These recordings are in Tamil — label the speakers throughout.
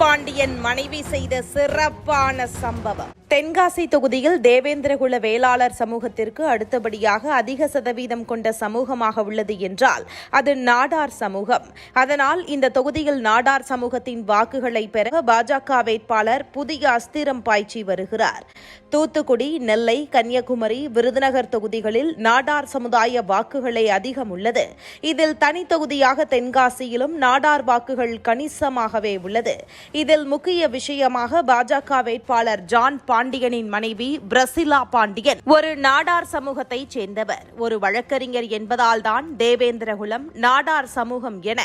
Speaker 1: பாண்டியன் மனைவி செய்த சிறப்பான சம்பவம். தென்காசி தொகுதியில் தேவேந்திரகுல வேளாளர் சமூகத்திற்கு அடுத்தபடியாக அதிக சதவீதம் கொண்ட சமூகமாக உள்ளது என்றால் அது நாடார் சமூகம். அதனால் இந்த தொகுதியில் நாடார் சமூகத்தின் வாக்குகளை பெற பாஜக வேட்பாளர் புதிய அஸ்திரம் பாய்ச்சி வருகிறார். தூத்துக்குடி நெல்லை கன்னியாகுமரி விருதுநகர் தொகுதிகளில் நாடார் சமுதாய வாக்குகளே அதிகம் உள்ளது. இதில் தனி தொகுதியாக தென்காசியிலும் நாடார் வாக்குகள் கணிசமாகவே உள்ளது. இதில் முக்கிய விஷயமாக பாஜக வேட்பாளர் ஜான் பா பாண்டியனின் மனைவி பிரசிலா பாண்டியன். ஒரு நாடார் சமூகத்தைச் சேர்ந்தவர். ஒரு வழக்கறிஞர் என்பதால் தான் தேவேந்திரகுலம் நாடார் சமூகம் என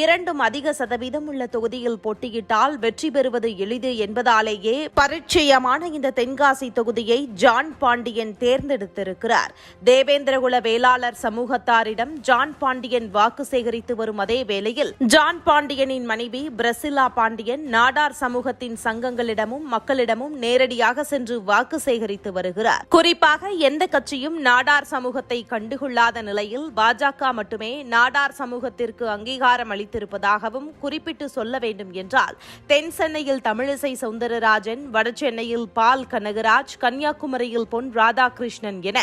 Speaker 1: இரண்டும் அதிக சதவீதம் உள்ள தொகுதியில் போட்டியிட்டால் வெற்றி பெறுவது எளிது என்பதாலேயே பரிச்சயமான இந்த தென்காசி தொகுதியை ஜான் பாண்டியன் தேர்ந்தெடுத்திருக்கிறார். தேவேந்திரகுல வேளாளர் சமூகத்தாரிடம் ஜான் பாண்டியன் வாக்கு சேகரித்து வரும் அதே வேளையில் ஜான் பாண்டியனின் மனைவி பிரசிலா பாண்டியன் நாடார் சமூகத்தின் சங்கங்களிடமும் மக்களிடமும் நேரடியாக நேரடியாக சென்று வாக்கு சேகரித்து வருகிறார். குறிப்பாக எந்த கட்சியும் நாடார் சமூகத்தை கண்டுகொள்ளாத நிலையில் பாஜக மட்டுமே நாடார் சமூகத்திற்கு அங்கீகாரம் அளித்திருப்பதாகவும் குறிப்பிட்டு சொல்ல வேண்டும் என்றால் தென் சென்னையில் தமிழிசை சவுந்தரராஜன் வடசென்னையில் பால் கனகராஜ் கன்னியாகுமரியில் பொன் ராதாகிருஷ்ணன் என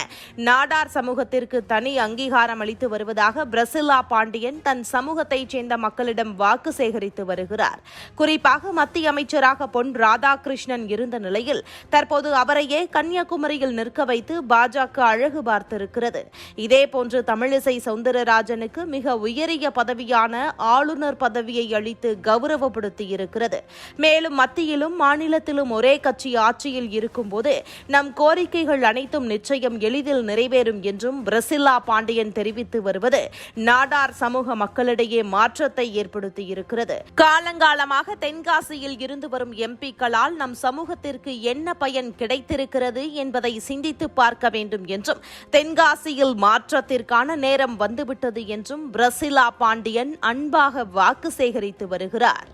Speaker 1: நாடார் சமூகத்திற்கு தனி அங்கீகாரம் அளித்து வருவதாக பிரசில்லா பாண்டியன் தன் சமூகத்தைச் சேர்ந்த மக்களிடம் வாக்கு சேகரித்து வருகிறார். குறிப்பாக மத்திய அமைச்சராக பொன் ராதாகிருஷ்ணன் இருந்த நிலையில் தற்போது அவரையே கன்னியாகுமரியில் நிற்க வைத்து பாஜக அழகு பார்த்திருக்கிறது. இதேபோன்று தமிழிசை சவுந்தரராஜனுக்கு மிக உயரிய பதவியான ஆளுநர் பதவியை அளித்து கௌரவப்படுத்தியிருக்கிறது. மேலும் மத்தியிலும் மாநிலத்திலும் ஒரே கட்சி ஆட்சியில் இருக்கும்போது நம் கோரிக்கைகள் அனைத்தும் நிச்சயம் எளிதில் நிறைவேறும் என்றும் பிரசில்லா பாண்டியன் தெரிவித்து வருவது நாடார் சமூக மக்களிடையே மாற்றத்தை ஏற்படுத்தியிருக்கிறது. காலங்காலமாக தென்காசியில் இருந்து வரும் எம்பிக்களால் நம் சமூகத்திற்கு என்ன பயன் கிடைத்திருக்கிறது என்பதை சிந்தித்து பார்க்க வேண்டும் என்றும் தென்காசியில் மாற்றத்திற்கான நேரம் வந்துவிட்டது என்றும் பிரசிலா பாண்டியன் அன்பாக வாக்கு சேகரித்து வருகிறார்.